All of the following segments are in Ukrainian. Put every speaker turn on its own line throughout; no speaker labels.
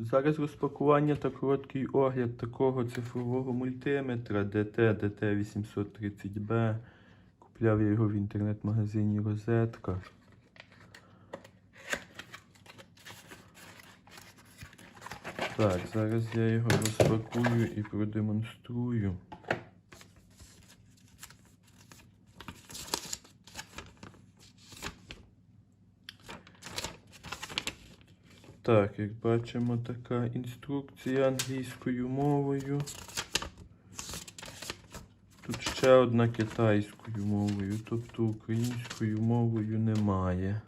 Зараз розпакування та короткий огляд такого цифрового мультиметра DT DT830B. Купляв я його в інтернет-магазині Розетка. Так, зараз я його розпакую і продемонструю. Так, як бачимо, така інструкція англійською мовою. Тут ще одна китайською мовою, тобто українською мовою немає.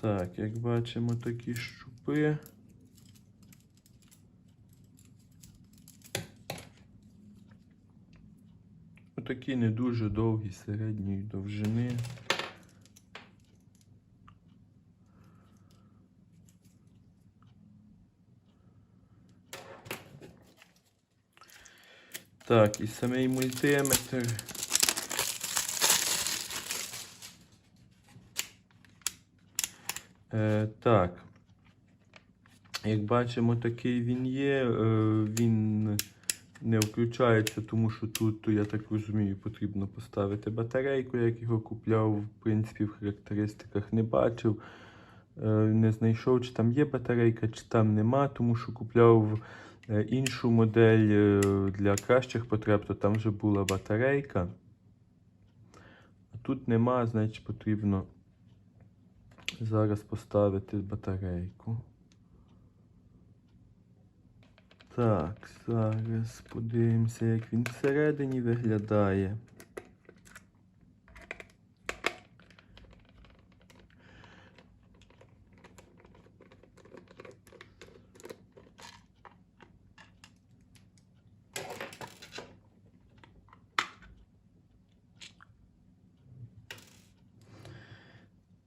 Так, як бачимо, такі щупи. Такі не дуже довгі середньої довжини. Так, і самий мультиметр. Е, так. Як бачимо, такий він є. Е, він не включається, тому що тут, я так розумію, потрібно поставити батарейку, як його купляв. В принципі, в характеристиках не бачив. Е, не знайшов, чи там є батарейка, чи там нема, тому що купляв іншу модель е, для кращих потреб, то там вже була батарейка. А тут нема, значить потрібно зараз поставити батарейку. Так, зараз подивимося, як він всередині виглядає.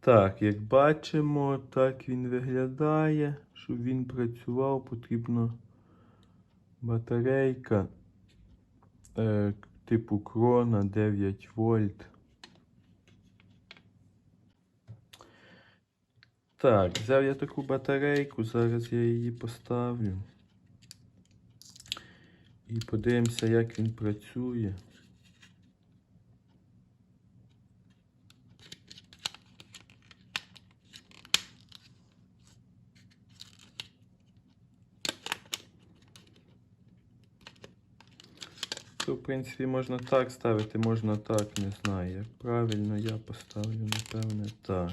Так, як бачимо, так він виглядає. Щоб він працював, потрібно батарейка е, типу крона 9 вольт. Так, взяв я таку батарейку, зараз я її поставлю. І подивимося, як він працює. В принципі, можна так ставити, можна так, не знаю. Як правильно я поставлю, напевне, так.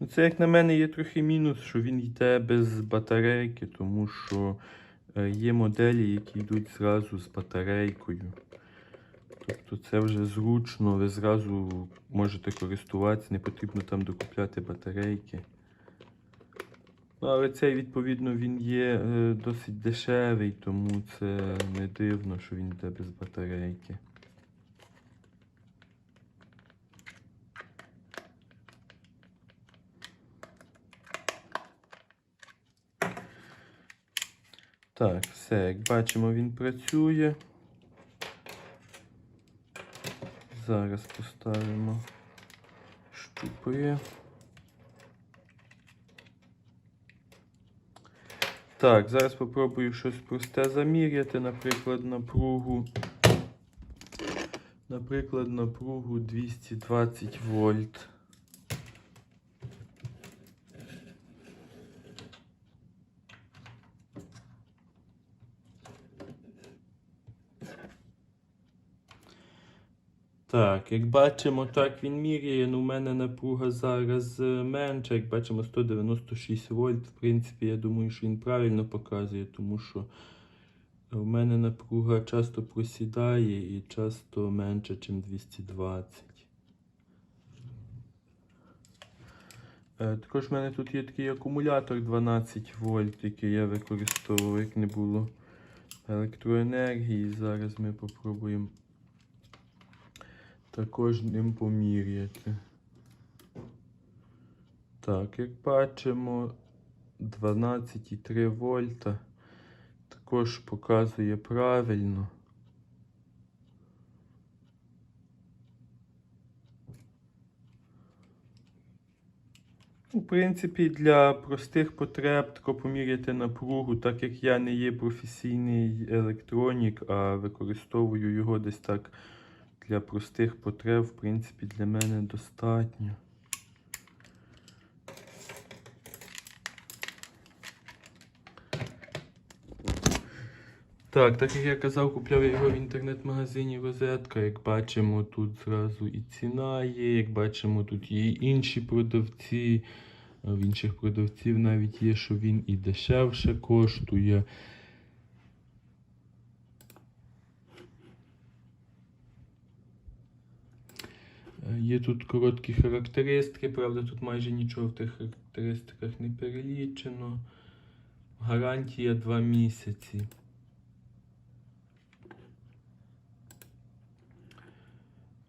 Ну, це, як на мене, є трохи мінус, що він йде без батарейки, тому що є моделі, які йдуть зразу з батарейкою. Тобто це вже зручно, ви зразу можете користуватися, не потрібно там докупляти батарейки. Ну, але цей, відповідно, він є е, досить дешевий, тому це не дивно, що він йде без батарейки. Так, все, як бачимо, він працює. Зараз поставимо щупи. Так, зараз спробую щось просте заміряти, наприклад, напругу. Наприклад, напругу 220 вольт. Так, як бачимо, так він міряє. Ну, у мене напруга зараз е, менша. Як бачимо, 196 вольт. В принципі, я думаю, що він правильно показує, тому що у мене напруга часто просідає і часто менша, ніж 220. Е, Також в мене тут є такий акумулятор 12 вольт, який я використовував, як не було електроенергії. Зараз ми попробуємо також ним поміряти. Так, як бачимо, 12,3 вольта також показує правильно. У принципі, для простих потреб тако поміряти напругу, так як я не є професійний електронік, а використовую його десь так для простих потреб, в принципі, для мене достатньо. Так, так як я казав, купляв я його в інтернет-магазині Розетка. Як бачимо, тут зразу і ціна є, як бачимо, тут є і інші продавці. В інших продавців навіть є, що він і дешевше коштує. Є тут короткі характеристики, правда, тут майже нічого в тих характеристиках не перелічено. Гарантія 2 місяці.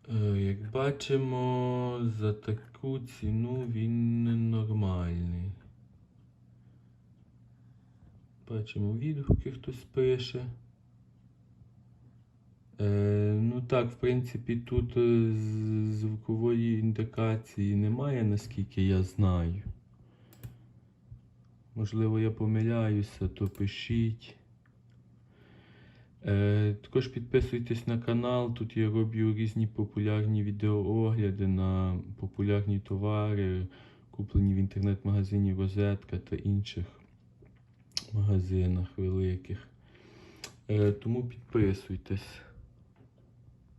Е, Як бачимо, за таку ціну він нормальний. Бачимо відгуки, хтось пише. Е, ну так, в принципі, тут е, звукової індикації немає, наскільки я знаю. Можливо, я помиляюся, то пишіть. Е, також підписуйтесь на канал. Тут я роблю різні популярні відеоогляди на популярні товари, куплені в інтернет-магазині Розетка та інших магазинах великих. Тому підписуйтесь.